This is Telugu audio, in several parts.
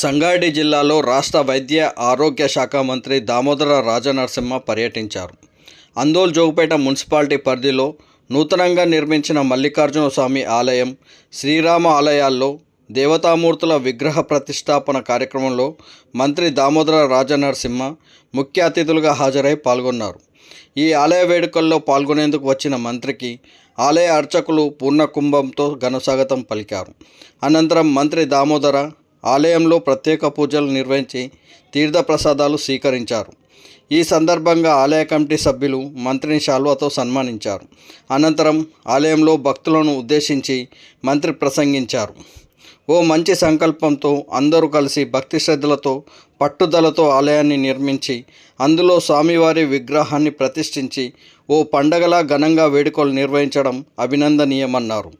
సంగారెడ్డి జిల్లాలో రాష్ట్ర వైద్య ఆరోగ్య శాఖ మంత్రి దామోదర రాజనరసింహ పర్యటించారు. అందోల్ జోగుపేట మున్సిపాలిటీ పరిధిలో నూతనంగా నిర్మించిన మల్లికార్జున స్వామి ఆలయం శ్రీరామ ఆలయాల్లో దేవతామూర్తుల విగ్రహ ప్రతిష్టాపన కార్యక్రమంలో మంత్రి దామోదర రాజనరసింహ ముఖ్య అతిథులుగా హాజరై పాల్గొన్నారు. ఈ ఆలయ వేడుకల్లో పాల్గొనేందుకు వచ్చిన మంత్రికి ఆలయ అర్చకులు పూర్ణ కుంభంతో ఘనస్వాగతం పలికారు. అనంతరం మంత్రి దామోదర ఆలయంలో ప్రత్యేక పూజలు నిర్వహించి తీర్థప్రసాదాలు స్వీకరించారు. ఈ సందర్భంగా ఆలయ కమిటీ సభ్యులు మంత్రిని శాల్వాతో సన్మానించారు. అనంతరం ఆలయంలో భక్తులను ఉద్దేశించి మంత్రి ప్రసంగించారు. ఓ మంచి సంకల్పంతో అందరూ కలిసి భక్తి శ్రద్ధలతో పట్టుదలతో ఆలయాన్ని నిర్మించి అందులో స్వామివారి విగ్రహాన్ని ప్రతిష్ఠించి ఓ పండగలా ఘనంగా వేడుకలు నిర్వహించడం అభినందనీయమన్నారు.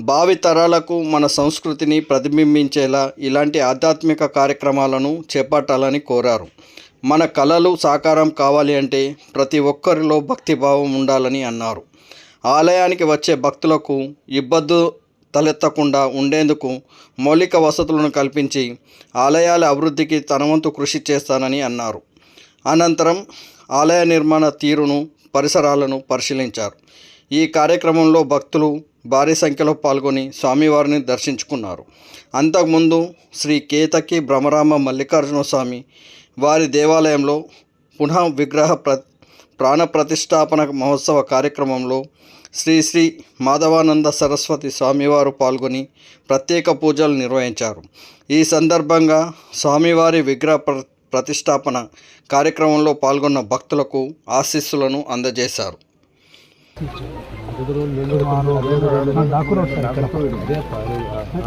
భావి తరాలకు మన సంస్కృతిని ప్రతిబింబించేలా ఇలాంటి ఆధ్యాత్మిక కార్యక్రమాలను చేపట్టాలని కోరారు. మన కళలు సాకారం కావాలి అంటే ప్రతి ఒక్కరిలో భక్తిభావం ఉండాలని అన్నారు. ఆలయానికి వచ్చే భక్తులకు ఇబ్బందు తలెత్తకుండా ఉండేందుకు మౌలిక వసతులను కల్పించి ఆలయాల అభివృద్ధికి తనవంతు కృషి చేస్తానని అన్నారు. అనంతరం ఆలయ నిర్మాణ తీరును పరిసరాలను పరిశీలించారు. ఈ కార్యక్రమంలో భక్తులు భారీ సంఖ్యలో పాల్గొని స్వామివారిని దర్శించుకున్నారు. అంతకుముందు శ్రీ కేతకి భ్రమరామ మల్లికార్జున స్వామి వారి దేవాలయంలో పునః విగ్రహ ప్ర ప్రాణ ప్రతిష్టాపన మహోత్సవ కార్యక్రమంలో శ్రీ శ్రీ మాధవానంద సరస్వతి స్వామివారు పాల్గొని ప్రత్యేక పూజలు నిర్వహించారు. ఈ సందర్భంగా స్వామివారి విగ్రహ ప్ర ప్రతిష్టాపన కార్యక్రమంలో పాల్గొన్న భక్తులకు ఆశీస్సులను అందజేశారు.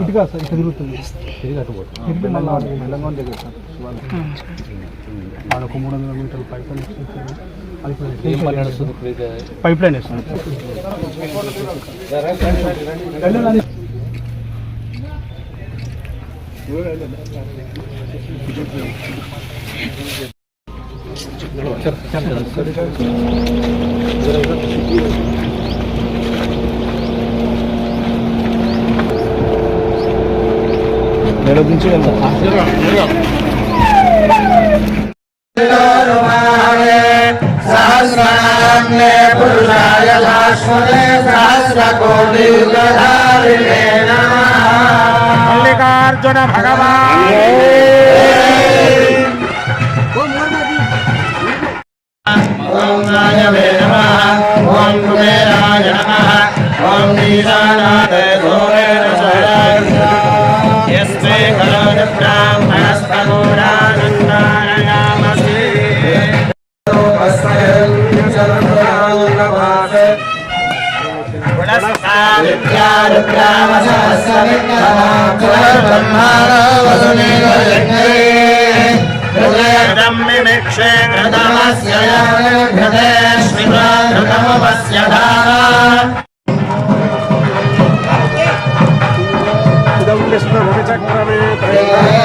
ఇటు కాదు సార్ ఇటు తిరుగుతుంది. తిరిగి మళ్ళీ మెల్లగా దగ్గర సార్ ఆడ ఒక మూడు వందల మీటర్లు పైప్ లైన్. అది పైప్ లైన్ వేస్తుంది వెళ్ళాలని सहस्राङ्गे पुरुषाय शाश्वते सहस्रकोटिधारिणे मल्लिकार्जुन भगवान् ॐ नाय ृतमिमिक्षे घृतमस्य घृते श्रिवा घृतमपस्य धारा कृष्ण भुजचक्रमे त्रयः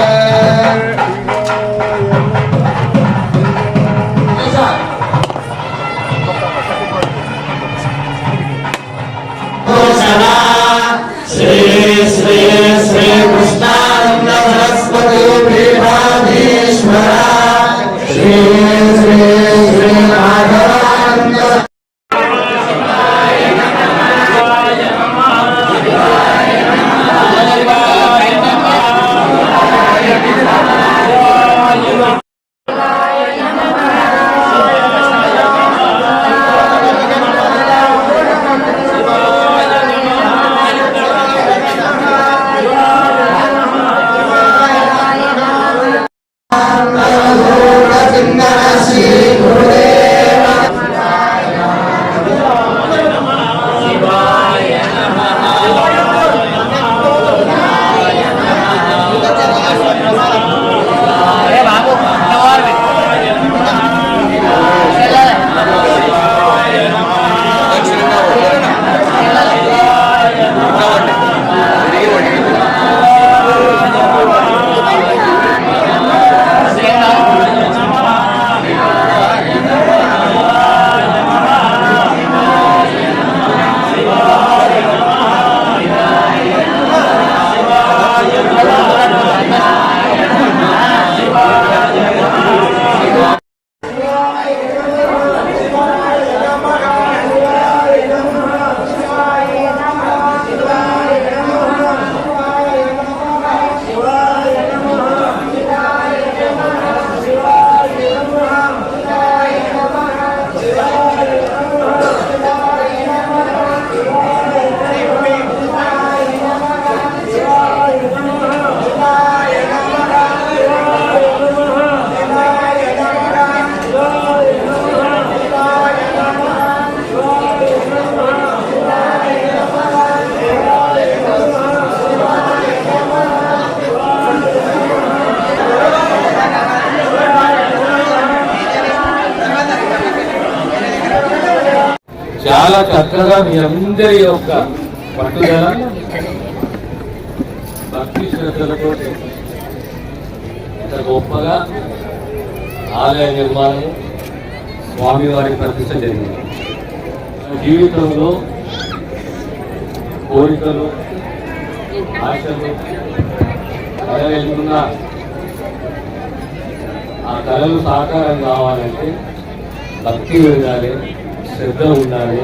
చక్కగా మీ అందరి యొక్క పట్టుదల భక్తి శ్రద్ధలతో ఇంత గొప్పగా ఆలయ నిర్మాణం స్వామివారి ప్రతిష్ట జరిగింది. జీవితంలో కోరికలు ఆశలు కలగలుగుతున్న ఆ కళలు సాకారం కావాలంటే భక్తి ఉండాలి శ్రద్ధ ఉండాలి.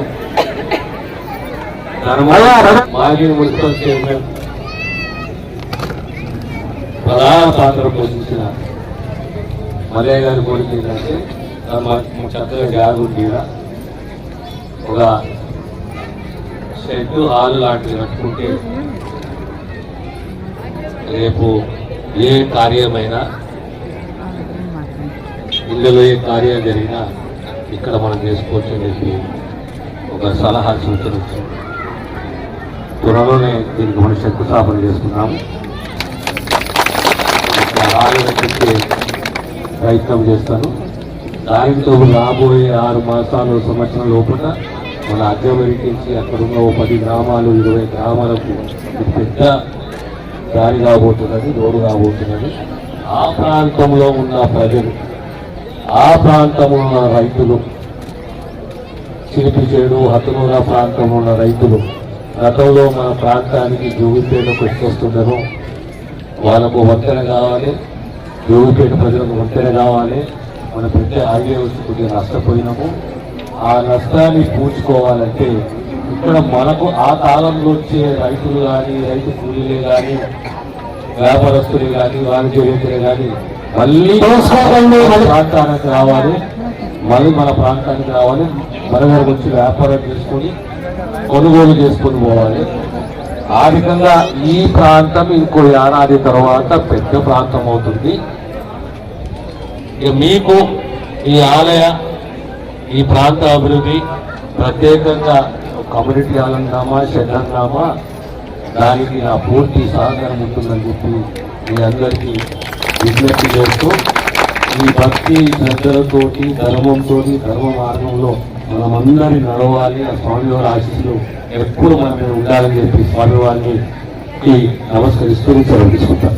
మాజీ మున్సిపల్ చైర్మన్ ప్రధాన పాత్ర పోషించిన మల్లయ్య గారి కోరిక ఏంటంటే చక్కగా జాగ్ ఒక షెడ్ హాల్ లాంటిది కట్టుకుంటే రేపు ఏ కార్యమైనా ఇళ్ళలో ఏ కార్యం జరిగినా ఇక్కడ మనం చేసుకోవచ్చు అని చెప్పి ఒక సలహా సూచన. త్వరలోనే దీనికి మనం శంకుస్థాపన చేసుకున్నాము ఆలోచించే ప్రయత్నం చేస్తాను. దానితో రాబోయే ఆరు మాసాలు సంవత్సరం లోపల మన అద్దెవరికి అక్కడ ఉన్న ఓ పది గ్రామాలు ఇరవై గ్రామాలకు పెద్ద దారి కాబోతున్నది రోడ్డు కాబోతున్నది. ఆ ప్రాంతంలో ఉన్న ప్రజలు ఆ ప్రాంతంలో ఉన్న రైతులు చిలిపిచేడు హతనూర ప్రాంతంలో ఉన్న రైతులు గతంలో మన ప్రాంతానికి జోగిపేటకు వచ్చేస్తున్నారు వాళ్ళకు వంతెన కావాలి. జోగిపేట ప్రజలకు వంతెన కావాలి. మన పెద్ద హైవే వచ్చి కొద్దిగా నష్టపోయినాము. ఆ నష్టాన్ని పూడ్చుకోవాలంటే ఇక్కడ మనకు ఆ కాలంలో వచ్చే రైతులు కానీ రైతు కూలీలే కానీ వ్యాపారస్తులే కానీ వాణిజ్యవేత్తలే కానీ మళ్ళీ ప్రాంతానికి రావాలి. మళ్ళీ మన ప్రాంతానికి రావాలి. మన వరకు వచ్చి వ్యాపారం చేసుకొని కొనుగోలు చేసుకొని పోవాలి. ఆ విధంగా ఈ ప్రాంతం ఇంకో ఏడాది తర్వాత పెద్ద ప్రాంతం అవుతుంది. ఇక మీకు ఈ ఆలయ ఈ ప్రాంత అభివృద్ధి ప్రత్యేకంగా కమ్యూనిటీ ఆలందామా షెడ్ దానికి నా పూర్తి సహకారం ఉంటుందని చెప్పి మీ అందరికీ విజ్ఞప్తి చేస్తూ ఈ భక్తి శ్రద్ధలతోటి ధర్మంతో ధర్మ మార్గంలో మనమందరి నడవాలి. ఆ స్వామివారి ఆశీస్సులు ఎప్పుడు మన మీద ఉండాలని చెప్పి స్వామివారిని నమస్కరిస్తూ సెలవు తీసుకుంటాం